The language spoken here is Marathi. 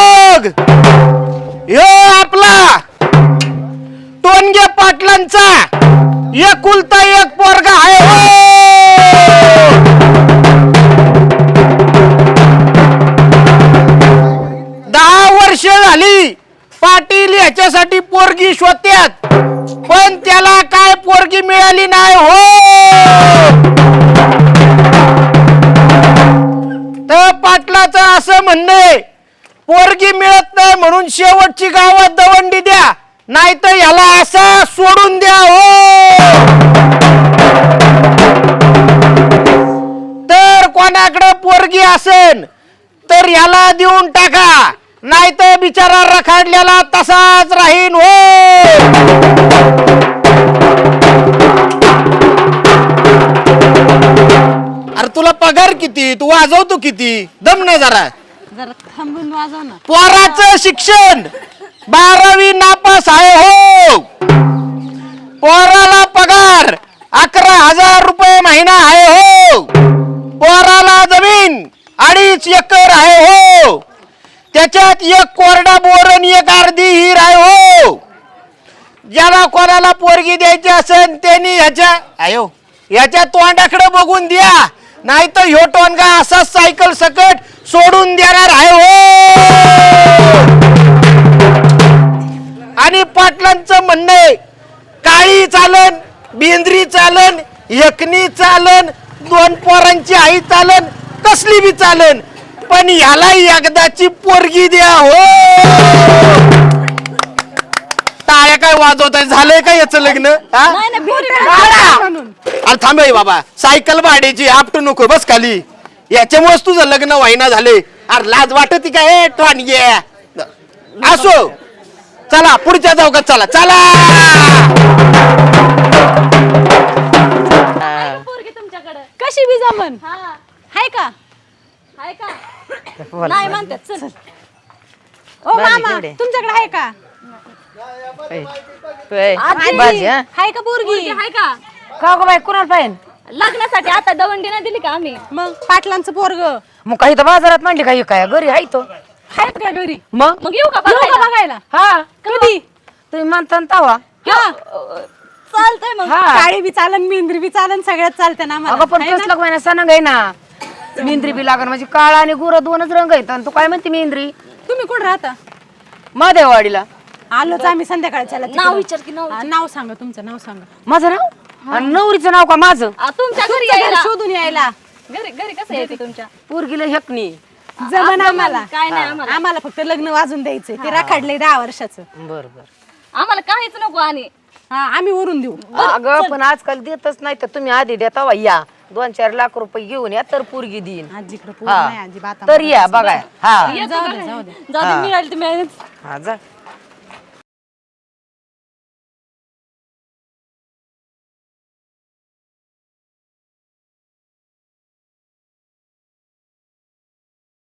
योग यो आपला! टोनगे पाटलांचा! एकुलता एक पोरगा आहे हो! दहा वर्ष झाली पाटील याच्यासाठी पोरगी शोधत्यात पण त्याला काय पोरगी मिळाली नाही हो! तर पाटलाचं असं म्हणणं आहे पोरगी मिळत नाही म्हणून शेवटची गावात दवंडी द्या. नाहीतर ह्याला याला असा सोडून द्या हो. तर कोणाकडे पोरगी असेल तर याला देऊन टाका. नाहीतर बिचारा रखाडलेला तसाच राहीन हो. अरे तुला पगार किती? तू वाजवतो किती? दम ना जरा. जरा थांबून वाजव ना. पोराचं शिक्षण. बारावी नापास आहे हो. पोराला पगार अकरा हजार रुपये महिना आहे हो. पोराला जमीन अडीच एकर आहे हो. त्याच्यात एक कोरडा बोरण एक अर्धी हिर आहे हो. ज्याला कोणाला पोरगी द्यायची असेल त्यांनी ह्याच्या आयो याच्या तोंडाकडे बघून द्या. नाही तर ह्यो टोनगा असाच सायकल सकट सोडून देणार आहे हो. आणि पाटलांचं म्हणणं आहे काळी चालन बेंद्री चालन एकनी चालन दोन पोरांची आई चालन कसली बी चालन पण याला एकदाची पोरगी द्या हो. काय वाजवत आहे? झालंय का याचं लग्न? हा? नाही नाही पोरी टाळ्या! अरे थांबे बाबा. सायकल भाड्याची आपटू नको बस खाली. याच्यामुळेच तुझं लग्न व्हायना झाले. अरे लाज वाटत का? हे टोनगे असो. चला पुढच्या चौकात चला. चला! पोरगी तुमच्याकडे? कशी बी जमन? हा. हाय का? आहे का? नाही म्हणतात चल. ओ मामा तुमच्याकडे आहे का? आजी, भाजी हा. हाय का पोरगी? आहे का? का गो बाई कुणाला पाहिजे लग्नासाठी आता दवंडी नाही दिली का आम्ही? मग? पाटलांचं पोरग. मग काही तर बाजारात म्हणली काय काय घरी आहे तो. आहेत का घरी? मग? मग येऊ का येऊ का बघायला? बघायला? हा. कधी? तुम्ही म्हणता ना तवा. हा. चालतंय मग. हा. काळी बी चालन मेंद्री बी चालन सगळ्यात चालते ना अगं पण आम्हाला कसलं महिना सण आहे ना? मेंद्री बी लागण म्हणजे काळा आणि गुर दोनच रंग आहेत आणि तू काय म्हणते मेंद्री तुम्ही कुठं राहता? महादेववाडीला. आलोच आम्ही संध्याकाळच्या नाव विचार की नाव नाव सांगा तुमचं नाव सांगा. माझं नाव? आणि नवरीचं नाव का माझं? आ, तुमच्या घरी तुमचं घर यायला शोधून यायला. घरी घरी कसं यायचं तुमच्या? पोरगीला हेकणी. जमन आम्हाला. काय नाही आम्हाला. आम्हाला फक्त लग्न वाजून द्यायचंय. ते राखाडले दहा वर्षाचं. बर बर. आम्हाला काहीच नको आणि. हा आम्ही वरून देऊ. अगं पण आजकाल देतच नाही तर तुम्ही आधी द्या तवा या. दोन चार लाख रुपये घेऊन या तर पोरगी देईन. आजीकडे पोर नाही अजिबात तर या बघा. हा. येतो जाऊ दे? जाऊ दे. जाऊ दे मिळाली मिळाली हा जा.